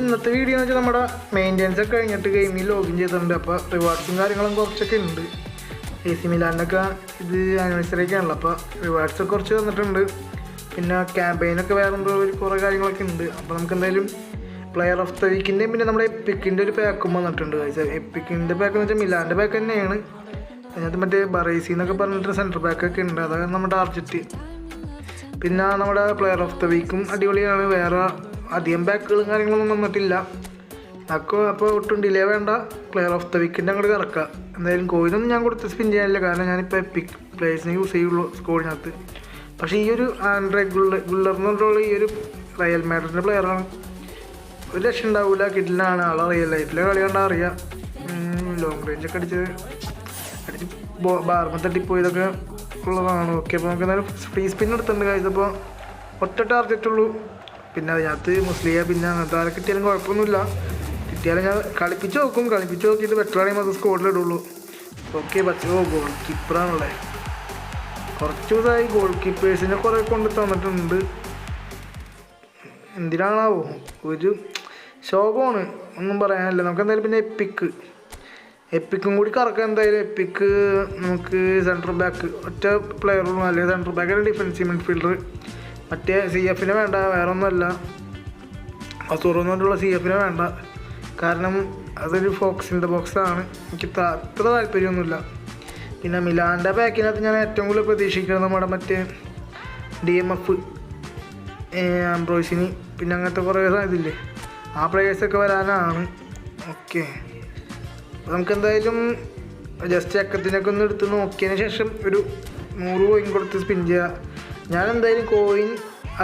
ഇന്നത്തെ വീഡിയോ എന്ന് വെച്ചാൽ നമ്മുടെ മെയിന്റെനൻസ് ഒക്കെ കഴിഞ്ഞിട്ട് ഗെയിമിൽ ലോഗിൻ ചെയ്തിട്ടുണ്ട്. അപ്പോൾ റിവാർഡ്സും കാര്യങ്ങളും കുറച്ചൊക്കെ ഉണ്ട്. എ സി മിലാനൊക്കെ ഇത് ആനിവേഴ്സറി ഒക്കെ ആണല്ലോ അപ്പോൾ റിവാർഡ്സ് കുറച്ച് തന്നിട്ടുണ്ട്. പിന്നെ ക്യാമ്പയിനൊക്കെ വേറെ എന്തോ ഒരു കുറേ കാര്യങ്ങളൊക്കെ ഉണ്ട്. അപ്പോൾ നമുക്ക് എന്തായാലും പ്ലെയർ ഓഫ് ദ വീക്കിന്റെയും പിന്നെ നമ്മുടെ എപ്പിക്കിന്റെ ഒരു പാക്കും വന്നിട്ടുണ്ട് എപ്പിക്കിന്റെ പാക്ക് എന്ന് വെച്ചാൽ മിലാന്റെ പാക്ക് തന്നെയാണ്. അതിനകത്ത് മറ്റേ ബറേസി എന്നൊക്കെ പറഞ്ഞിട്ട് സെന്റർ ബാക്കൊക്കെ ഉണ്ട്. അതാണ് നമ്മുടെ ടാർജറ്റ് പിന്നെ നമ്മുടെ പ്ലെയർ ഓഫ് ദ വീക്കും അടിപൊളിയാണ്. വേറെ അധികം ബാക്കുകളും കാര്യങ്ങളൊന്നും വന്നിട്ടില്ല. അക്കോ അപ്പോൾ ഒട്ടും ഡിലേ വേണ്ട. പ്ലെയർ ഓഫ് ദ വീക്കിന്റെ അങ്ങോട്ട് കറക്കുക എന്തായാലും കോയിനൊന്നും ഞാൻ കൊടുത്ത് സ്പിൻ ചെയ്യാനില്ല. കാരണം ഞാനിപ്പോൾ എപ്പിക് പ്ലേസിനെ യൂസ് ചെയ്യുള്ളൂ സ്കോഡിനകത്ത് പക്ഷേ ഈ ഒരു ആൻഡ്രേ ഗുള്ളർ ഗുള്ളർ എന്ന് പറഞ്ഞിട്ടുള്ള ഈ ഒരു റയൽ മാഡറിന്റെ പ്ലെയറാണ് ഒരു രക്ഷ ഉണ്ടാവില്ല കിഡിലാണ് ആളെ റിയൽ ലൈഫിലെ കളി കണ്ടാൽ അറിയാം. ലോങ് റേഞ്ചൊക്കെ അടിച്ച് അടിച്ച് ബാർമ തട്ടിപ്പോയതൊക്കെ ഉള്ളതാണ്. ഓക്കെ അപ്പോൾ നമുക്ക് എന്തായാലും ഫ്രീ സ്പിൻ എടുത്തിട്ടുണ്ട് കഴിച്ചപ്പോൾ ഒറ്റ ടാർഗറ്റ് ഉള്ളൂ. പിന്നെ അതിനകത്ത് മുസ്ലിയ പിന്നെ അങ്ങനത്തെ ആരെ കിട്ടിയാലും കുഴപ്പമൊന്നുമില്ല. കിട്ടിയാലും ഞാൻ കളിപ്പിച്ച് നോക്കും. കളിപ്പിച്ച് നോക്കിയിട്ട് അത് സ്കോഡിൽ ഇടുള്ളൂ. ഓക്കെ പക്ഷേ ഓ ഗോൾ കീപ്പറാണല്ലേ കുറച്ച് ദിവസമായി ഗോൾ കീപ്പേഴ്സിനെ കുറേ കൊണ്ട് തന്നിട്ടുണ്ട്. എന്തിനാണാവോ? ഒരു ശോകമാണ് ഒന്നും പറയാനല്ല. നമുക്ക് എന്തായാലും പിന്നെ എപ്പിക്ക് എപ്പിക്കും കൂടി കറക്കാം എന്തായാലും. എപ്പിക്ക് നമുക്ക് സെൻട്രൽ ബാക്ക് ഒറ്റ പ്ലെയറുള്ളൂ അല്ലെങ്കിൽ സെൻട്രൽ ബാക്ക് ഡിഫൻസീവ് മിഡ്ഫീൽഡർ മറ്റേ സി എഫിന് വേണ്ട വേറെ ഒന്നുമല്ല അസൂർ എന്ന് പറഞ്ഞിട്ടുള്ള സി എഫിന് വേണ്ട. കാരണം അതൊരു ഫോക്സിന്റെ ബോക്സാണ് എനിക്ക് അത്ര താല്പര്യമൊന്നുമില്ല. പിന്നെ മിലാന്റെ പാക്കിനകത്ത് ഞാൻ ഏറ്റവും കൂടുതൽ പ്രതീക്ഷിക്കുന്നത് നമ്മുടെ മറ്റേ ഡി എം എഫ് ആംബ്രോയ്സിന് പിന്നെ അങ്ങനത്തെ കുറേ ഇതില്ലേ ആ പ്ലേയേഴ്സൊക്കെ വരാനാണ്. ഓക്കെ. നമുക്ക് എന്തായാലും ജസ്റ്റ് അക്കത്തിനൊക്കെ ഒന്ന് എടുത്ത് നോക്കിയതിന് ശേഷം ഒരു നൂറ് കോയിൻ കൊടുത്ത് സ്പിൻ ചെയ്യുക ഞാൻ എന്തായാലും കോയിൻ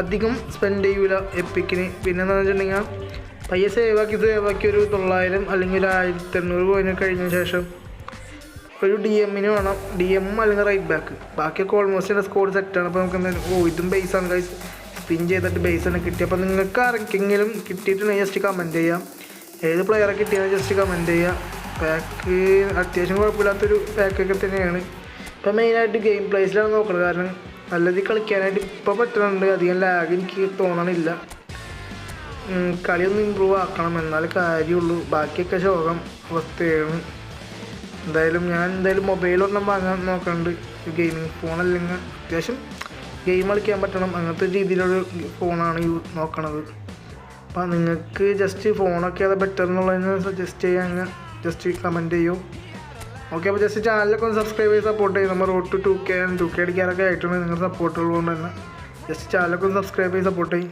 അധികം സ്പെൻഡ് ചെയ്യൂല എപ്പിക്കിന് പിന്നെ എന്താണെന്ന് വെച്ചിട്ടുണ്ടെങ്കിൽ പയ്യെ സേവാക്കി സേവാക്കി ഒരു തൊള്ളായിരം അല്ലെങ്കിൽ ഒരു ആയിരത്തി എണ്ണൂറ് കോയിന് കഴിഞ്ഞ ശേഷം ഒരു ഡി എമ്മിന് വേണം. ഡി എം അല്ലെങ്കിൽ റൈറ്റ് ബാക്ക് ബാക്കിയൊക്കെ ഓൾമോസ്റ്റ് എന്റെ സ്കോഡ് സെറ്റാണ് അപ്പോൾ നമുക്ക് എന്തായാലും ഓ ഇതും ബേസ് ആണ് കൈസ് സ്പിൻ ചെയ്തിട്ട് ബേസ് തന്നെ കിട്ടി. അപ്പോൾ നിങ്ങൾക്ക് ആർക്കെങ്കിലും കിട്ടിയിട്ടുണ്ടെങ്കിൽ ജസ്റ്റ് കമന്റ് ചെയ്യാം. ഏത് പ്ലെയറെ കിട്ടിയെന്ന് ജസ്റ്റ് കമന്റ് ചെയ്യുക പാക്ക് അത്യാവശ്യം കുഴപ്പമില്ലാത്തൊരു പാക്കൊക്കെ തന്നെയാണ്. ഇപ്പോൾ മെയിനായിട്ട് ഗെയിം പ്ലേസിലാണ് നോക്കുന്നത് കാരണം നല്ല രീതിയിൽ കളിക്കാനായിട്ട് ഇപ്പോൾ പറ്റുന്നുണ്ട്. അധികം ലാഗ് എനിക്ക് തോന്നണില്ല. കളിയൊന്ന് ഇമ്പ്രൂവ് ആക്കണം. എന്നാലേ കാര്യമുള്ളൂ. ബാക്കിയൊക്കെ ശോകം അവസ്ഥയാണ്. എന്തായാലും ഞാൻ എന്തായാലും മൊബൈൽ ഒന്നും വാങ്ങാൻ നോക്കുന്നുണ്ട് ഗെയിമിങ് ഫോണല്ലെങ്കിൽ അത്യാവശ്യം ഗെയിം കളിക്കാൻ പറ്റണം. അങ്ങനത്തെ രീതിയിലുള്ള ഫോണാണ് യൂ നോക്കണത്. അപ്പം നിങ്ങൾക്ക് ജസ്റ്റ് ഫോണൊക്കെ അത് ബെറ്റർ എന്നുള്ളതിന് സജസ്റ്റ് ചെയ്യാൻ ജസ്റ്റ് കമന്റ് ചെയ്യൂ. ഓക്കെ അപ്പോൾ ജസ്റ്റ് ചാനലൊക്കെ ഒന്ന് സബ്സ്ക്രൈബ് ചെയ്ത് സപ്പോർട്ട് ചെയ്യും. നമ്മൾ road to two K two K അടിക്കാനൊക്കെ ആയിട്ടുണ്ട്. നിങ്ങളുടെ സപ്പോർട്ട് ഉള്ളതുകൊണ്ട് തന്നെ. ജസ്റ്റ് ചാനലൊക്കെ ഒന്ന് സബ്സ്ക്രൈബ് ചെയ്ത് സപ്പോർട്ട് ചെയ്യും.